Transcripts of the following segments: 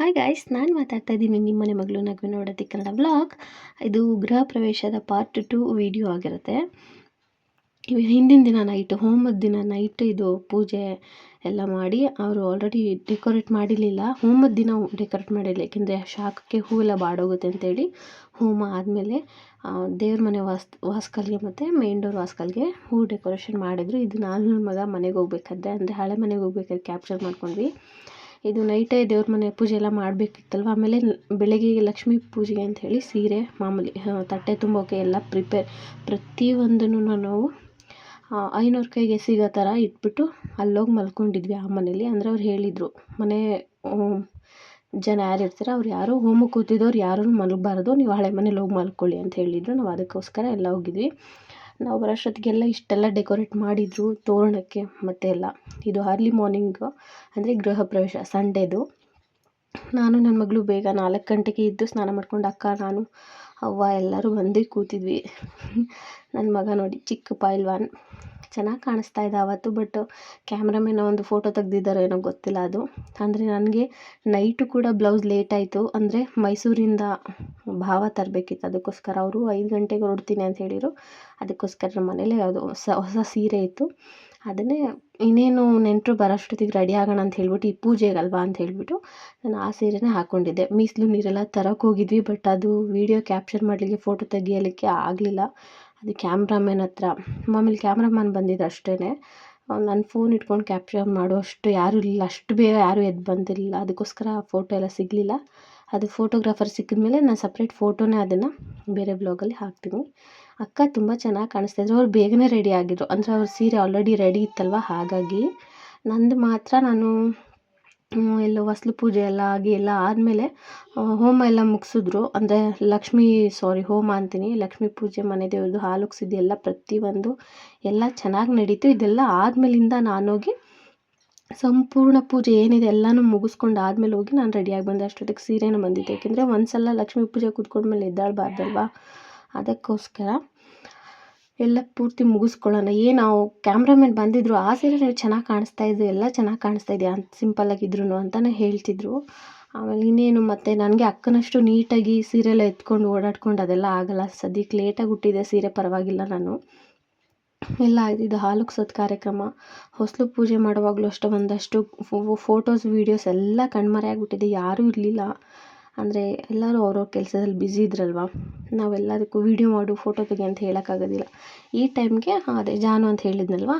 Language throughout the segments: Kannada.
ಹಾಯ್ ಗಾಯ್ಸ್ ನಾನು ಮಾತಾಡ್ತಾ ಇದ್ದೀನಿ ನಿಮ್ಮನೆ ಮಗಳು ನಗು ನೋಡೋದಿ ಕನ್ನಡ ವ್ಲಾಗ್ ಇದು ಗೃಹ ಪ್ರವೇಶದ ಪಾರ್ಟ್ ಟು ವಿಡಿಯೋ ಆಗಿರುತ್ತೆ. ಹಿಂದಿನ ದಿನ ನೈಟ್ ಹೋಮದ ದಿನ ನೈಟ್ ಇದು ಪೂಜೆ ಎಲ್ಲ ಮಾಡಿ, ಅವರು ಆಲ್ರೆಡಿ ಡೆಕೋರೇಟ್ ಮಾಡಿರಲಿಲ್ಲ. ಹೋಮದ ದಿನ ಡೆಕೋರೇಟ್ ಮಾಡಿರಲಿಲ್ಲ ಏಕೆಂದರೆ ಶಾಖಕ್ಕೆ ಹೂವೆಲ್ಲ ಬಾಡೋಗುತ್ತೆ ಅಂತೇಳಿ ಹೋಮ ಆದಮೇಲೆ ದೇವ್ರ ಮನೆ ವಾಸ್, ವಾಸ್ಕಲ್ಗೆ ಮತ್ತು ಮೇನ್ ಡೋರ್ ವಾಸ್ಕಲ್ಗೆ ಹೂ ಡೆಕೋರೇಷನ್ ಮಾಡಿದ್ರು. ಇದು ನಾನು ನನ್ನ ಮಗ ಮನೆಗೆ ಹೋಗ್ಬೇಕಾದ್ರೆ, ಅಂದರೆ ಹಳೆ ಮನೆಗೆ ಹೋಗ್ಬೇಕಾದ್ರೆ ಕ್ಯಾಪ್ಚರ್ ಮಾಡ್ಕೊಂಡ್ವಿ. ಇದು ನೈಟೇ ದೇವ್ರ ಮನೆ ಪೂಜೆ ಎಲ್ಲ ಮಾಡಬೇಕಿತ್ತಲ್ವ? ಆಮೇಲೆ ಬೆಳಗ್ಗೆ ಲಕ್ಷ್ಮೀ ಪೂಜೆಗೆ ಅಂತ ಹೇಳಿ ಸೀರೆ ಮಾಮೂಲಿ ತಟ್ಟೆ ತುಂಬೋಕೆ ಎಲ್ಲ ಪ್ರಿಪೇರ್ ಪ್ರತಿಯೊಂದನ್ನು ನಾವು ಐನೂರು ಕೈಗೆ ಸಿಗೋ ಥರ ಇಟ್ಬಿಟ್ಟು ಅಲ್ಲೋಗಿ ಮಲ್ಕೊಂಡಿದ್ವಿ ಆ ಮನೇಲಿ. ಅಂದರೆ ಅವ್ರು ಹೇಳಿದರು, ಮನೆ ಜನ ಯಾರು ಇರ್ತಾರೆ ಅವ್ರು ಯಾರು ಹೋಮಕ್ಕೆ ಕೂತಿದ್ದವ್ರು ಯಾರೂ ಮಲಗಬಾರ್ದು, ನೀವು ಹಳೆ ಮನೇಲಿ ಹೋಗಿ ಮಲ್ಕೊಳ್ಳಿ ಅಂತ ಹೇಳಿದರು. ನಾವು ಅದಕ್ಕೋಸ್ಕರ ಎಲ್ಲ ಹೋಗಿದ್ವಿ. ನಾವು ಬರೋಷ್ಟೊತ್ತಿಗೆಲ್ಲ ಇಷ್ಟೆಲ್ಲ ಡೆಕೋರೇಟ್ ಮಾಡಿದರು ತೋರಣಕ್ಕೆ ಮತ್ತೆ ಎಲ್ಲ. ಇದು ಅರ್ಲಿ ಮಾರ್ನಿಂಗು ಅಂದರೆ ಗೃಹ ಪ್ರವೇಶ ಸಂಡೇದು ನಾನು ನನ್ನ ಮಗಳು ಬೇಗ ನಾಲ್ಕು ಗಂಟೆಗೆ ಇದ್ದು ಸ್ನಾನ ಮಾಡ್ಕೊಂಡು ಅಕ್ಕ, ನಾನು, ಅವ್ವ ಎಲ್ಲರೂ ಬಂದು ಕೂತಿದ್ವಿ. ನನ್ನ ಮಗ ನೋಡಿ ಚಿಕ್ಕ ಪೈಲ್ವಾನ್ ಚೆನ್ನಾಗಿ ಕಾಣಿಸ್ತಾ ಇದೆ ಅವತ್ತು, ಬಟ್ ಕ್ಯಾಮ್ರಾಮೆನ್ ಒಂದು ಫೋಟೋ ತೆಗೆದಿದ್ದಾರೋ ಏನೋ ಗೊತ್ತಿಲ್ಲ ಅದು. ಅಂದರೆ ನನಗೆ ನೈಟು ಕೂಡ ಬ್ಲೌಸ್ ಲೇಟ್ ಆಯಿತು. ಅಂದರೆ ಮೈಸೂರಿಂದ ಭಾವ ತರಬೇಕಿತ್ತು. ಅದಕ್ಕೋಸ್ಕರ ಅವರು ಐದು ಗಂಟೆಗೆ ಹೊರಡ್ತೀನಿ ಅಂತ ಹೇಳಿದರು. ಅದಕ್ಕೋಸ್ಕರ ನಮ್ಮ ಮನೇಲೇ ಅದು ಹೊಸ ಹೊಸ ಸೀರೆ ಇತ್ತು. ಅದನ್ನೇ ಇನ್ನೇನು ನೆಂಟರು ಬರೋಷ್ಟೊತ್ತಿಗೆ ರೆಡಿ ಆಗೋಣ ಅಂತ ಹೇಳ್ಬಿಟ್ಟು, ಈ ಪೂಜೆಗಲ್ವಾ ಅಂತ ಹೇಳ್ಬಿಟ್ಟು ನಾನು ಆ ಸೀರೆನೇ ಹಾಕ್ಕೊಂಡಿದ್ದೆ ಮೀಸಲು ನೀರೆಲ್ಲ ತರಕ್ಕೆ ಹೋಗಿದ್ವಿ, ಬಟ್ ಅದು ವೀಡಿಯೋ ಕ್ಯಾಪ್ಚರ್ ಮಾಡಲಿಕ್ಕೆ ಫೋಟೋ ತೆಗಿಯಲಿಕ್ಕೆ ಆಗಲಿಲ್ಲ. ಅದು ಕ್ಯಾಮ್ರಾಮನ್ ಹತ್ರ. ಮಾಮೂಲಿ ಕ್ಯಾಮ್ರಾಮನ್ ಬಂದಿದ್ದು ಅಷ್ಟೇ ನನ್ನ ಫೋನ್ ಇಟ್ಕೊಂಡು ಕ್ಯಾಪ್ಚರ್ ಮಾಡುವಷ್ಟು ಯಾರೂ ಇಲ್ಲ, ಅಷ್ಟು ಬೇಗ ಯಾರೂ ಎದ್ದು ಬಂದಿರಲಿಲ್ಲ. ಅದಕ್ಕೋಸ್ಕರ ಫೋಟೋ ಎಲ್ಲ ಸಿಗಲಿಲ್ಲ. ಅದು ಫೋಟೋಗ್ರಾಫರ್ ಸಿಕ್ಕಿದ್ಮೇಲೆ ನಾನು ಸಪ್ರೇಟ್ ಫೋಟೋನೇ ಅದನ್ನು ಬೇರೆ ಬ್ಲಾಗಲ್ಲಿ ಹಾಕ್ತೀನಿ. ಅಕ್ಕ ತುಂಬ ಚೆನ್ನಾಗಿ ಕಾಣಿಸ್ತಾ ಇದ್ರು. ಅವ್ರು ಬೇಗನೆ ರೆಡಿ ಆಗಿದ್ರು. ಅಂದರೆ ಅವ್ರ ಸೀರೆ ಆಲ್ರೆಡಿ ರೆಡಿ ಇತ್ತಲ್ವ? ಹಾಗಾಗಿ ನಂದು ಮಾತ್ರ ನಾನು ಎಲ್ಲೋ ಹೊಸ್ಲು ಪೂಜೆ ಎಲ್ಲ ಆಗಿ ಎಲ್ಲ ಆದಮೇಲೆ ಹೋಮ ಎಲ್ಲ ಮುಗಿಸಿದ್ರು. ಅಂದರೆ ಲಕ್ಷ್ಮೀ ಸಾರಿ ಹೋಮ ಅಂತೀನಿ. ಲಕ್ಷ್ಮೀ ಪೂಜೆ ಮನೆ ದೇವ್ರದ್ದು ಹಾಲು ಉಗ್ಸಿದ್ದು ಎಲ್ಲ ಪ್ರತಿಯೊಂದು ಎಲ್ಲ ಚೆನ್ನಾಗಿ ನಡೀತು. ಇದೆಲ್ಲ ಆದಮೇಲಿಂದ ನಾನೋಗಿ ಸಂಪೂರ್ಣ ಪೂಜೆ ಏನಿದೆ ಎಲ್ಲನೂ ಮುಗಿಸ್ಕೊಂಡು ಆದಮೇಲೆ ಹೋಗಿ ನಾನು ರೆಡಿಯಾಗಿ ಬಂದೆ. ಅಷ್ಟೊತ್ತಿಗೆ ಸೀರೆನೂ ಬಂದಿದ್ದೆ ಏಕೆಂದರೆ ಒಂದು ಸಲ ಲಕ್ಷ್ಮೀ ಪೂಜೆ ಕೂತ್ಕೊಂಡ್ಮೇಲೆ ಎದ್ದಾಳ್ಬಾರ್ದಲ್ವಾ? ಅದಕ್ಕೋಸ್ಕರ. ಎಲ್ಲ ಪೂರ್ತಿ ಮುಗಿಸ್ಕೊಳ್ಳೋಣ. ಏನು ನಾವು ಕ್ಯಾಮ್ರಾಮನ್ ಬಂದಿದ್ರು, ಆ ಸೀರೆ ನೀವು ಚೆನ್ನಾಗಿ ಕಾಣಿಸ್ತಾ ಇದ್ದು ಎಲ್ಲ ಚೆನ್ನಾಗಿ ಕಾಣಿಸ್ತಾ ಇದೆಯಾ ಅಂತ ಸಿಂಪಲ್ಲಾಗಿದ್ರು ಅಂತಲೇ ಹೇಳ್ತಿದ್ರು. ಆಮೇಲೆ ಇನ್ನೇನು ಮತ್ತು ನನಗೆ ಅಕ್ಕನಷ್ಟು ನೀಟಾಗಿ ಸೀರೆ ಎಲ್ಲ ಎತ್ಕೊಂಡು ಓಡಾಡ್ಕೊಂಡು ಅದೆಲ್ಲ ಆಗೋಲ್ಲ. ಸದ್ಯಕ್ಕೆ ಲೇಟಾಗಿ ಹುಟ್ಟಿದೆ, ಸೀರೆ ಪರವಾಗಿಲ್ಲ ನಾನು. ಎಲ್ಲ ಇದು ಉಗ್ಸೋದು ಕಾರ್ಯಕ್ರಮ. ಹೊಸಲು ಪೂಜೆ ಮಾಡುವಾಗಲೂ ಅಷ್ಟೇ ಒಂದಷ್ಟು ಫೋಟೋಸ್ ವೀಡಿಯೋಸ್ ಎಲ್ಲ ಕಣ್ಮರೆಯಾಗಿಬಿಟ್ಟಿದೆ ಯಾರೂ ಇರಲಿಲ್ಲ. ಅಂದರೆ ಎಲ್ಲರೂ ಅವ್ರವ್ರ ಕೆಲಸದಲ್ಲಿ ಬ್ಯುಸಿ ನಾವು ನಾವೆಲ್ಲದಕ್ಕೂ ವೀಡಿಯೋ ಮಾಡು ಫೋಟೋ ತೆಗಿ ಅಂತ ಹೇಳೋಕ್ಕಾಗೋದಿಲ್ಲ. ಈ ಟೈಮ್ಗೆ ಅದೇ ಜಾನು ಅಂತ ಹೇಳಿದ್ನಲ್ವ?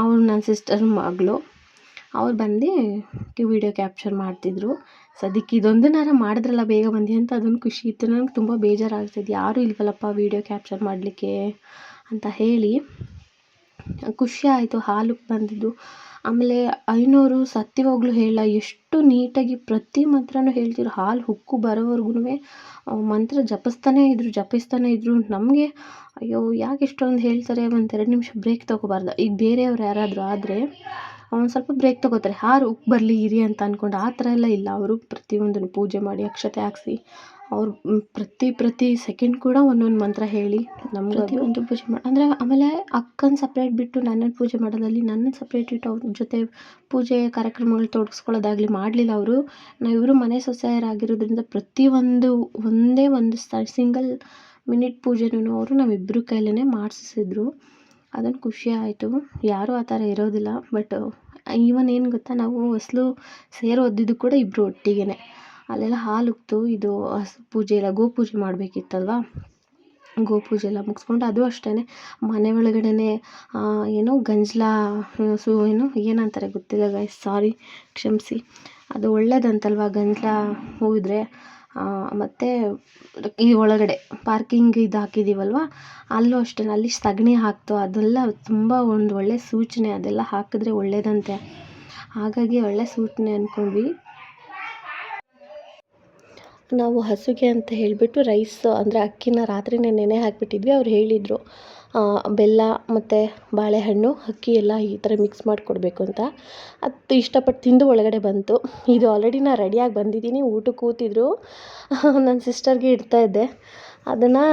ಅವ್ರು ನನ್ನ ಸಿಸ್ಟರ್ ಮಗಳು, ಅವ್ರು ಬಂದು ವೀಡಿಯೋ ಕ್ಯಾಪ್ಚರ್ ಮಾಡ್ತಿದ್ರು. ಸದ್ಯಕ್ಕೆ ಇದೊಂದನ್ನಾರ ಮಾಡಿದ್ರಲ್ಲ ಬೇಗ ಬಂದು ಅಂತ ಅದೊಂದು ಖುಷಿ ಇತ್ತು. ನನಗೆ ತುಂಬ ಬೇಜಾರಾಗ್ತಿದ್ದು ಯಾರೂ ಇಲ್ವಲ್ಲಪ್ಪ ವೀಡಿಯೋ ಕ್ಯಾಪ್ಚರ್ ಮಾಡಲಿಕ್ಕೆ ಅಂತ ಹೇಳಿ ಖುಷಿ ಆಯಿತು. ಹಾಲು ಬಂದಿದ್ದು. ಆಮೇಲೆ ಐನೂರು ಸತ್ಯವಾಗ್ಲೂ ಹೇಳ, ಎಷ್ಟು ನೀಟಾಗಿ ಪ್ರತಿ ಮಂತ್ರನೂ ಹೇಳ್ತಿದ್ರು ಹಾಲು ಹುಕ್ಕು ಬರೋವರ್ಗೂ ಮಂತ್ರ ಜಪಿಸ್ತಾನೇ ಇದ್ದರು ಜಪಿಸ್ತಾನೇ ಇದ್ದರು ನಮಗೆ ಅಯ್ಯೋ ಯಾಕೆ ಇಷ್ಟೊಂದು ಹೇಳ್ತಾರೆ, ಒಂದು ಎರಡು ನಿಮಿಷ ಬ್ರೇಕ್ ತಗೋಬಾರ್ದ. ಈಗ ಬೇರೆಯವ್ರು ಯಾರಾದರೂ ಆದರೆ ಒಂದು ಸ್ವಲ್ಪ ಬ್ರೇಕ್ ತೊಗೋತಾರೆ. ಹಾಲು ಉಕ್ಕಿ ಬರಲಿ, ಇರಿ ಅಂತ ಅಂದ್ಕೊಂಡು ಆ ಥರ ಎಲ್ಲ ಇಲ್ಲ. ಅವರು ಪ್ರತಿಯೊಂದನ್ನು ಪೂಜೆ ಮಾಡಿ, ಅಕ್ಷತೆ ಹಾಕ್ಸಿ ಅವ್ರು ಪ್ರತಿ ಪ್ರತಿ ಸೆಕೆಂಡ್ ಕೂಡ ಒಂದೊಂದು ಮಂತ್ರ ಹೇಳಿ ನಮ್ಮ ಒಂದು ಪೂಜೆ ಮಾಡಿ, ಅಂದರೆ ಆಮೇಲೆ ಅಕ್ಕನ ಸಪ್ರೇಟ್ ಬಿಟ್ಟು ನನ್ನನ್ನು ಪೂಜೆ ಮಾಡೋದಲ್ಲಿ ನನ್ನನ್ನು ಸಪ್ರೇಟ್ ಇಟ್ಟು ಅವ್ರ ಜೊತೆ ಪೂಜೆ ಕಾರ್ಯಕ್ರಮಗಳು ತೊಡಗಿಸ್ಕೊಳ್ಳೋದಾಗಲಿ ಮಾಡಲಿಲ್ಲ ಅವರು. ನಾವಿಬ್ಬರು ಮನೆ ಸೊಸೆಯರಾಗಿರೋದ್ರಿಂದ ಪ್ರತಿಯೊಂದು ಒಂದೇ, ಒಂದು ಸಿಂಗಲ್ ಮಿನಿಟ್ ಪೂಜೆನೂ ಅವರು ನಮ್ಮಿಬ್ಬರ ಕೈಲೇ ಮಾಡಿಸಿದ್ರು ಅದೊಂದು ಖುಷಿ ಆಯಿತು. ಯಾರೂ ಆ ಥರ ಇರೋದಿಲ್ಲ. ಬಟ್ ಈವನ್ ಏನು ಗೊತ್ತಾ, ನಾವು ಹೊಸ್ಲು ಸೇರೋದಿದ್ದು ಕೂಡ ಇಬ್ಬರು ಒಟ್ಟಿಗೆ ಅಲ್ಲೆಲ್ಲ ಹಾಲು ಉಕ್ತು ಇದು ಪೂಜೆ ಎಲ್ಲ, ಗೋಪೂಜೆ ಮಾಡಬೇಕಿತ್ತಲ್ವಾ? ಗೋಪೂಜೆ ಎಲ್ಲ ಮುಗಿಸ್ಕೊಂಡು ಅದು ಅಷ್ಟೇ ಮನೆ ಒಳಗಡೆನೇ ಏನು ಗಂಜಲ, ಸು, ಏನು, ಏನಂತಾರೆ ಗೊತ್ತಿಲ್ಲ ಗೈಸ್ ಸಾರಿ ಕ್ಷಮಿಸಿ. ಅದು ಒಳ್ಳೇದಂತಲ್ವಾ ಗಂಜಲ ಹೂವಿದ್ರೆ? ಮತ್ತು ಈ ಒಳಗಡೆ ಪಾರ್ಕಿಂಗ್ ಇದು ಹಾಕಿದ್ದೀವಲ್ವ ಅಲ್ಲೂ ಅಷ್ಟೇ ಅಲ್ಲಿ ಸಗಣಿ ಹಾಕ್ತು. ಅದೆಲ್ಲ ತುಂಬ ಒಂದು ಒಳ್ಳೆ ಸೂಚನೆ. ಅದೆಲ್ಲ ಹಾಕಿದ್ರೆ ಒಳ್ಳೆಯದಂತೆ ಹಾಗಾಗಿ ಒಳ್ಳೆ ಸೂಚನೆ ಅಂದ್ಕೊಂಡ್ವಿ ನಾವು ಹಸುಗೆ ಅಂತ ಹೇಳಿಬಿಟ್ಟು ರೈಸ್ ಅಂದರೆ ಅಕ್ಕಿನ ರಾತ್ರಿನೇ ನೆನೆ ಹಾಕಿಬಿಟ್ಟಿದ್ವಿ. ಅವ್ರು ಹೇಳಿದರು ಬೆಲ್ಲ ಮತ್ತು ಬಾಳೆಹಣ್ಣು, ಅಕ್ಕಿ ಎಲ್ಲ ಈ ಥರ ಮಿಕ್ಸ್ ಮಾಡಿಕೊಡ್ಬೇಕು ಅಂತ. ಅದು ಇಷ್ಟಪಟ್ಟು ತಿಂದು ಒಳಗಡೆ ಬಂತು. ಇದು ಆಲ್ರೆಡಿ ನಾನು ರೆಡಿಯಾಗಿ ಬಂದಿದ್ದೀನಿ. ಊಟಕ್ಕೆ ಕೂತಿದ್ರು. ನನ್ನ ಸಿಸ್ಟರ್ಗೆ ಇಡ್ತಾಯಿದ್ದೆ ಅದನ್ನು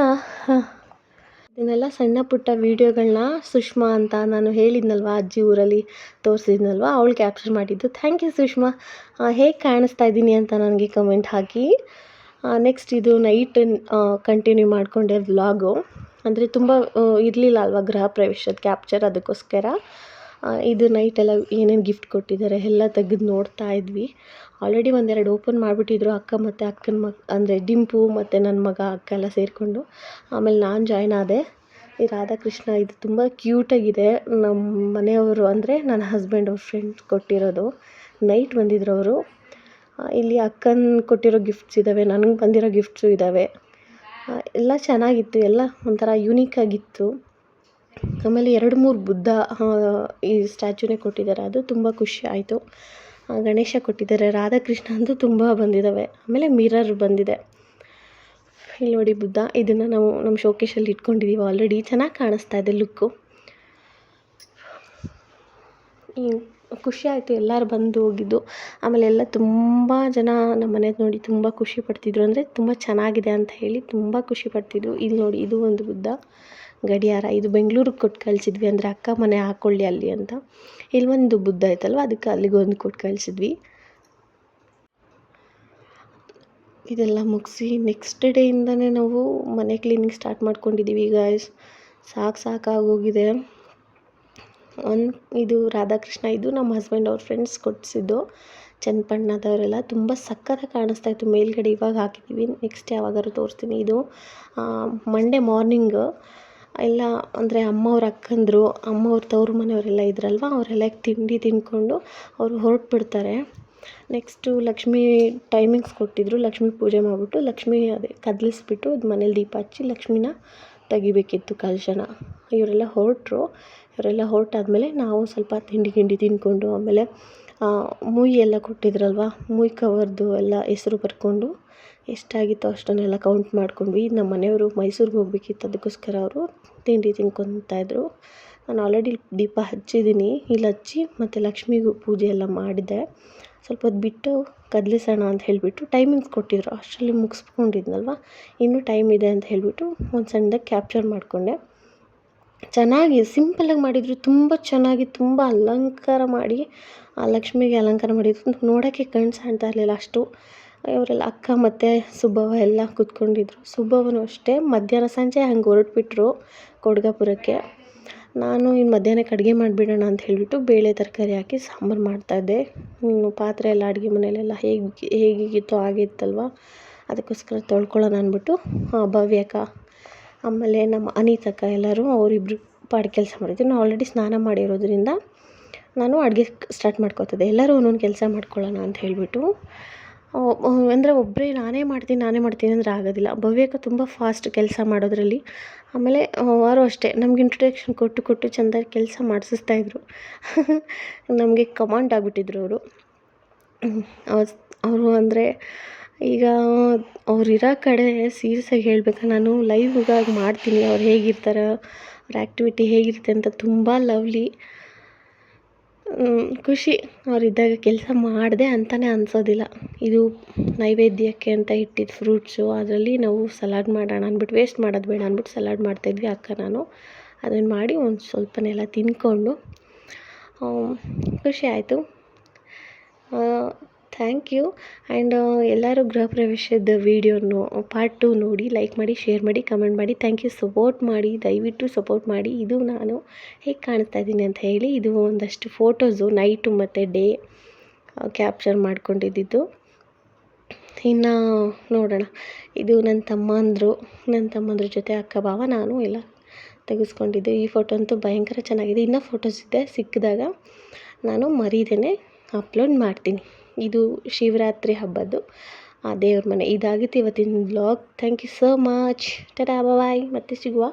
ಇದನ್ನೆಲ್ಲ ಸಣ್ಣ ಪುಟ್ಟ ವೀಡಿಯೋಗಳನ್ನ ಸುಷ್ಮಾ ಅಂತ ನಾನು ಹೇಳಿದ್ನಲ್ವ ಅಜ್ಜಿ ಊರಲ್ಲಿ ತೋರಿಸಿದ್ನಲ್ವ, ಅವಳು ಕ್ಯಾಪ್ಚರ್ ಮಾಡಿದ್ದು. Thank you Sushma. ಹೇಗೆ ಕಾಣಿಸ್ತಾ ಇದ್ದೀನಿ ಅಂತ ನನಗೆ ಕಮೆಂಟ್ ಹಾಕಿ. ನೆಕ್ಸ್ಟ್ ಇದು ನೈಟ್ ಕಂಟಿನ್ಯೂ ಮಾಡಿಕೊಂಡೆ ವ್ಲಾಗು ಅಂದರೆ ತುಂಬ ಇರಲಿಲ್ಲ ಅಲ್ವಾ ಗೃಹ ಪ್ರವೇಶದ ಕ್ಯಾಪ್ಚರ್ ಅದಕ್ಕೋಸ್ಕರ. ಇದು ನೈಟೆಲ್ಲ ಏನೇನು ಗಿಫ್ಟ್ ಕೊಟ್ಟಿದ್ದಾರೆ ಎಲ್ಲ ತೆಗೆದು ನೋಡ್ತಾ ಇದ್ವಿ. ಆಲ್ರೆಡಿ ಒಂದೆರಡು ಓಪನ್ ಮಾಡಿಬಿಟ್ಟಿದ್ರು ಅಕ್ಕ ಮತ್ತು ಅಕ್ಕನ ಮಗ, ಅಂದರೆ ಡಿಂಪು ಮತ್ತು ನನ್ನ ಮಗ, ಅಕ್ಕ ಎಲ್ಲ ಸೇರಿಕೊಂಡು. ಆಮೇಲೆ ನಾನು ಜಾಯ್ನ್ ಆದೆ. ಈ ರಾಧಾಕೃಷ್ಣ ಇದು ತುಂಬ ಕ್ಯೂಟಾಗಿದೆ ನಮ್ಮ ಮನೆಯವರು ಅಂದರೆ ನನ್ನ ಹಸ್ಬೆಂಡ್ ಅವ್ರ ಫ್ರೆಂಡ್ಸ್ ಕೊಟ್ಟಿರೋದು. ನೈಟ್ ಬಂದಿದ್ರು ಅವರು. ಇಲ್ಲಿ ಅಕ್ಕನ ಕೊಟ್ಟಿರೋ ಗಿಫ್ಟ್ಸ್ ಇದ್ದಾವೆ ನನಗೆ ಬಂದಿರೋ ಗಿಫ್ಟ್ಸು ಇದ್ದಾವೆ ಎಲ್ಲ ಚೆನ್ನಾಗಿತ್ತು, ಎಲ್ಲ ಒಂಥರ ಯೂನಿಕ್ ಆಗಿತ್ತು. ಆಮೇಲೆ ಎರಡು ಮೂರು ಬುದ್ಧ ಈ ಸ್ಟ್ಯಾಚ್ಯೂನೇ ಕೊಟ್ಟಿದ್ದಾರೆ. ಅದು ತುಂಬ ಖುಷಿ ಆಯಿತು. ಗಣೇಶ ಕೊಟ್ಟಿದ್ದಾರೆ, ರಾಧಾಕೃಷ್ಣ ಅಂತೂ ತುಂಬ ಬಂದಿದ್ದಾವೆ ಆಮೇಲೆ ಮಿರರ್ ಬಂದಿದೆ. ಇಲ್ಲಿ ನೋಡಿ ಬುದ್ಧ, ಇದನ್ನು ನಾವು ನಮ್ಮ ಶೋಕೇಶಲ್ಲಿ ಇಟ್ಕೊಂಡಿದ್ದೀವಿ ಆಲ್ರೆಡಿ ಚೆನ್ನಾಗಿ ಕಾಣಿಸ್ತಾ ಇದೆ ಲುಕ್ಕು ಈ ಖುಷಿ ಆಯಿತು, ಎಲ್ಲರೂ ಬಂದು ಹೋಗಿದ್ದು. ಆಮೇಲೆ ಎಲ್ಲ ತುಂಬ ಜನ ನಮ್ಮ ಮನೆ ನೋಡಿ ತುಂಬ ಖುಷಿ ಪಡ್ತಿದ್ರು. ಅಂದರೆ ತುಂಬ ಚೆನ್ನಾಗಿದೆ ಅಂತ ಹೇಳಿ ತುಂಬ ಖುಷಿ ಪಡ್ತಿದ್ರು. ಇದು ನೋಡಿ, ಇದು ಒಂದು ಬುದ್ಧ. ಗಡಿಯಾರ, ಇದು ಬೆಂಗಳೂರಿಗೆ ಕೊಟ್ಟು ಕಳಿಸಿದ್ವಿ ಅಂದರೆ ಅಕ್ಕ ಮನೆ ಹಾಕ್ಕೊಳ್ಳಿ ಅಲ್ಲಿ ಅಂತ. ಇಲ್ಲಿ ಒಂದು ಬುದ್ಧ ಐತಲ್ವ, ಅದಕ್ಕೆ ಅಲ್ಲಿಗೆ ಒಂದು ಕೊಟ್ಟು ಕಳಿಸಿದ್ವಿ. ಇದೆಲ್ಲ ಮುಗಿಸಿ ನೆಕ್ಸ್ಟ್ ಡೇಯಿಂದನೇ ನಾವು ಮನೆ ಕ್ಲೀನಿಂಗ್ ಸ್ಟಾರ್ಟ್ ಮಾಡ್ಕೊಂಡಿದ್ದೀವಿ ಈಗ ಸಾಕು ಸಾಕಾಗೋಗಿದೆ ಒಂದು ಇದು ರಾಧಾಕೃಷ್ಣ, ಇದು ನಮ್ಮ ಹಸ್ಬೆಂಡ್ ಅವ್ರ ಫ್ರೆಂಡ್ಸ್ ಕೊಡಿಸಿದ್ದು ಚನ್ನಪಣ್ಣದವರೆಲ್ಲ ತುಂಬ ಸಕ್ಕತ್ತಾಗಿ ಕಾಣಿಸ್ತಾ ಇತ್ತು. ಮೇಲ್ಗಡೆ ಇವಾಗ ಹಾಕಿದ್ದೀವಿ ನೆಕ್ಸ್ಟ್ ಯಾವಾಗಾದ್ರು ತೋರಿಸ್ತೀನಿ ಇದು. ಮಂಡೇ ಮಾರ್ನಿಂಗ್ ಎಲ್ಲ ಅಂದರೆ ಅಮ್ಮವ್ರ ಅಕ್ಕಂದರು ಅಮ್ಮವ್ರ ತವ್ರು ಮನೆಯವರೆಲ್ಲ ಇದ್ದರಲ್ವ ಅವರೆಲ್ಲ ತಿಂಡಿ ತಿಂದ್ಕೊಂಡು ಅವರು ಹೊರಟ್ಬಿಡ್ತಾರೆ. ನೆಕ್ಸ್ಟು ಲಕ್ಷ್ಮೀ ಟೈಮಿಂಗ್ಸ್ ಕೊಟ್ಟಿದ್ದರು ಲಕ್ಷ್ಮೀ ಪೂಜೆ ಮಾಡಿಬಿಟ್ಟು ಲಕ್ಷ್ಮೀ ಅದೇ ಕದಲಿಸ್ಬಿಟ್ಟು ಅದು ಮನೇಲಿ ದೀಪ ಹಚ್ಚಿ ಲಕ್ಷ್ಮೀನ ತೆಗಿಬೇಕಿತ್ತು ಕಲಶನ. ಇವರೆಲ್ಲ ಹೊರಟ್ರು, ಇವರೆಲ್ಲ ಹೊರಟಾದ್ಮೇಲೆ ನಾವು ಸ್ವಲ್ಪ ತಿಂಡಿ ಗಿಂಡಿ ತಿಂದ್ಕೊಂಡು ಆಮೇಲೆ ಮುಯ್ಯಿ ಎಲ್ಲ ಕೊಟ್ಟಿದ್ರಲ್ವ ಮುಯ್ಯಿ ಕವರ್ದು ಎಲ್ಲ ಹೆಸ್ರು ಬರ್ಕೊಂಡು ಎಷ್ಟಾಗಿತ್ತೋ ಅಷ್ಟನ್ನೆಲ್ಲ ಕೌಂಟ್ ಮಾಡ್ಕೊಂಡ್ವಿ. ನಮ್ಮ ಮನೆಯವರು ಮೈಸೂರಿಗೆ ಹೋಗ್ಬೇಕಿತ್ತು. ಅದಕ್ಕೋಸ್ಕರ ಅವರು ತಿಂಡಿ ತಿನ್ಕೊತಾ ನಾನು ಆಲ್ರೆಡಿ ದೀಪ ಹಚ್ಚಿದ್ದೀನಿ. ಇಲ್ಲಿ ಹಚ್ಚಿ ಮತ್ತು ಲಕ್ಷ್ಮಿಗೂ ಪೂಜೆ ಎಲ್ಲ ಮಾಡಿದೆ. ಸ್ವಲ್ಪ ಹೊತ್ತು ಬಿಟ್ಟು ಕದಲಿಸೋಣ ಅಂತ ಹೇಳಿಬಿಟ್ಟು ಟೈಮಿಂಗ್ಸ್ ಕೊಟ್ಟಿದ್ರು. ಅಷ್ಟರಲ್ಲಿ ಮುಗಿಸ್ಕೊಂಡಿದ್ನಲ್ವ? ಇನ್ನೂ ಟೈಮ್ ಇದೆ ಅಂತ ಹೇಳಿಬಿಟ್ಟು ಒಂದು ಸಣ್ಣದಾಗಿ ಕ್ಯಾಪ್ಚರ್ ಮಾಡಿಕೊಂಡೆ. ಚೆನ್ನಾಗಿ ಸಿಂಪಲ್ಲಾಗಿ ಮಾಡಿದರು. ತುಂಬ ಚೆನ್ನಾಗಿ, ತುಂಬ ಅಲಂಕಾರ ಮಾಡಿ ಆ ಲಕ್ಷ್ಮಿಗೆ ಅಲಂಕಾರ ಮಾಡಿದ್ರು. ನೋಡೋಕ್ಕೆ ಕಣ್ಣು ಸಾಣ್ತಾ ಇರಲಿಲ್ಲ ಅಷ್ಟು. ಇವರೆಲ್ಲ ಅಕ್ಕ ಮತ್ತು ಸುಬ್ಬವ್ವ ಎಲ್ಲ ಕೂತ್ಕೊಂಡಿದ್ರು. ಸುಬ್ಬವ್ವನೂ ಅಷ್ಟೇ. ಮಧ್ಯಾಹ್ನ ಸಂಜೆ ಹಂಗೆ ಹೊರಟ್ಬಿಟ್ರು ಕೊಡ್ಗಾಪುರಕ್ಕೆ. ನಾನು ಇನ್ನು ಮಧ್ಯಾಹ್ನಕ್ಕೆ ಅಡುಗೆ ಮಾಡಿಬಿಡೋಣ ಅಂತ ಹೇಳಿಬಿಟ್ಟು ಬೇಳೆ ತರಕಾರಿ ಹಾಕಿ ಸಾಂಬಾರು ಮಾಡ್ತಾಯಿದ್ದೆ ಇನ್ನು ಪಾತ್ರೆ ಎಲ್ಲ, ಅಡುಗೆ ಮನೆಯಲ್ಲೆಲ್ಲ ಹೇಗೆ ಹೇಗಿತ್ತು ಆಗಿತ್ತಲ್ವ ಅದಕ್ಕೋಸ್ಕರ ತೊಳ್ಕೊಳ್ಳೋಣ ಅಂದ್ಬಿಟ್ಟು ಭವ್ಯಕ್ಕ ಆಮೇಲೆ ನಮ್ಮ ಅನಿತಕ್ಕ ಎಲ್ಲರೂ ಅವರಿಬ್ರು ಪಾಡು ಕೆಲಸ ಮಾಡಿದ್ರು. ನಾನು ಆಲ್ರೆಡಿ ಸ್ನಾನ ಮಾಡಿರೋದ್ರಿಂದ ನಾನು ಅಡುಗೆ ಸ್ಟಾರ್ಟ್ ಮಾಡ್ಕೋತಿದ್ದೆ ಎಲ್ಲರೂ ಒಂದೊಂದು ಕೆಲಸ ಮಾಡ್ಕೊಳ್ಳೋಣ ಅಂತ ಹೇಳಿಬಿಟ್ಟು. ಅಂದರೆ ಒಬ್ಬರೇ ನಾನೇ ಮಾಡ್ತೀನಿ ನಾನೇ ಮಾಡ್ತೀನಿ ಅಂದರೆ ಆಗೋದಿಲ್ಲ. ಭವ್ಯಕ್ಕ ತುಂಬ ಫಾಸ್ಟ್ ಕೆಲಸ ಮಾಡೋದರಲ್ಲಿ. ಆಮೇಲೆ ಅವರು ಅಷ್ಟೇ, ನಮ್ಗೆ ಇಂಟ್ರಡಕ್ಷನ್ ಕೊಟ್ಟು ಕೊಟ್ಟು ಚೆಂದ ಕೆಲಸ ಮಾಡಿಸಿಸ್ತಾಯಿದ್ರು ನಮಗೆ ಕಮಾಂಡ್ ಆಗಿಬಿಟ್ಟಿದ್ರು ಅವರು. ಅವರು ಅಂದರೆ, ಈಗ ಅವ್ರು ಇರೋ ಕಡೆ ಸೀರಿಯಸ್ಸಾಗಿ ಹೇಳ್ಬೇಕಾ, ನಾನು ಲೈವ್ಗಾಗಿ ಮಾಡ್ತೀನಿ, ಅವ್ರು ಹೇಗಿರ್ತಾರೆ, ಅವ್ರ ಆ್ಯಕ್ಟಿವಿಟಿ ಹೇಗಿರುತ್ತೆ ಅಂತ ತುಂಬ ಲವ್ಲಿ ಖುಷಿ. ಅವರಿದ್ದಾಗ ಕೆಲಸ ಮಾಡಿದೆ ಅಂತಲೇ ಅನ್ಸೋದಿಲ್ಲ. ಇದು ನೈವೇದ್ಯಕ್ಕೆ ಅಂತ ಇಟ್ಟಿದ್ದ ಫ್ರೂಟ್ಸು ಅದರಲ್ಲಿ ನಾವು ಸಲಾಡ್ ಮಾಡೋಣ ಅಂದ್ಬಿಟ್ಟು ವೇಸ್ಟ್ ಮಾಡೋದು ಬೇಡ ಅಂದ್ಬಿಟ್ಟು ಸಲಾಡ್ ಮಾಡ್ತಾಯಿದ್ವಿ ಅಕ್ಕ ನಾನು. ಅದನ್ನು ಮಾಡಿ ಒಂದು ಸ್ವಲ್ಪನೆಲ್ಲ ತಿಂದ್ಕೊಂಡು ಖುಷಿ ಆಯಿತು. Thank you. ಆ್ಯಂಡ್ ಎಲ್ಲರೂ ಗೃಹ ಪ್ರವೇಶದ ವೀಡಿಯೋನು ಪಾರ್ಟ್ ಟು ನೋಡಿ ಲೈಕ್ ಮಾಡಿ ಶೇರ್ ಮಾಡಿ ಕಮೆಂಟ್ ಮಾಡಿ. ಥ್ಯಾಂಕ್ ಯು ಸಪೋರ್ಟ್ ಮಾಡಿ, ದಯವಿಟ್ಟು ಸಪೋರ್ಟ್ ಮಾಡಿ. ಇದು ನಾನು ಹೇಗೆ ಕಾಣಿಸ್ತಾ ಇದ್ದೀನಿ ಅಂತ ಹೇಳಿ, ಇದು ಒಂದಷ್ಟು ಫೋಟೋಸು ನೈಟು ಮತ್ತು ಡೇ ಕ್ಯಾಪ್ಚರ್ ಮಾಡ್ಕೊಂಡಿದ್ದು ಇನ್ನು, ನೋಡೋಣ. ಇದು ನನ್ನ ತಮ್ಮಂದರು ನನ್ನ ತಮ್ಮಂದ್ರ ಜೊತೆ ಅಕ್ಕ ಭಾವ, ನಾನು ಎಲ್ಲ ತೆಗೆಸ್ಕೊಂಡಿದ್ದೆ. ಈ ಫೋಟೋ ಅಂತೂ ಭಯಂಕರ ಚೆನ್ನಾಗಿದೆ. ಇನ್ನೂ ಫೋಟೋಸ್ ಇದೆ, ಸಿಕ್ಕಿದಾಗ ನಾನು ಮರೀದೇನೆ ಅಪ್ಲೋಡ್ ಮಾಡ್ತೀನಿ. ಇದು ಶಿವರಾತ್ರಿ ಹಬ್ಬದ್ದು. ಆ ದೇವ್ರ ಮನೆ. ಇದಾಗಿತ್ತು ಇವತ್ತಿನ blog thank you so much tata bye ಮತ್ತೆ ಸಿಗುವ.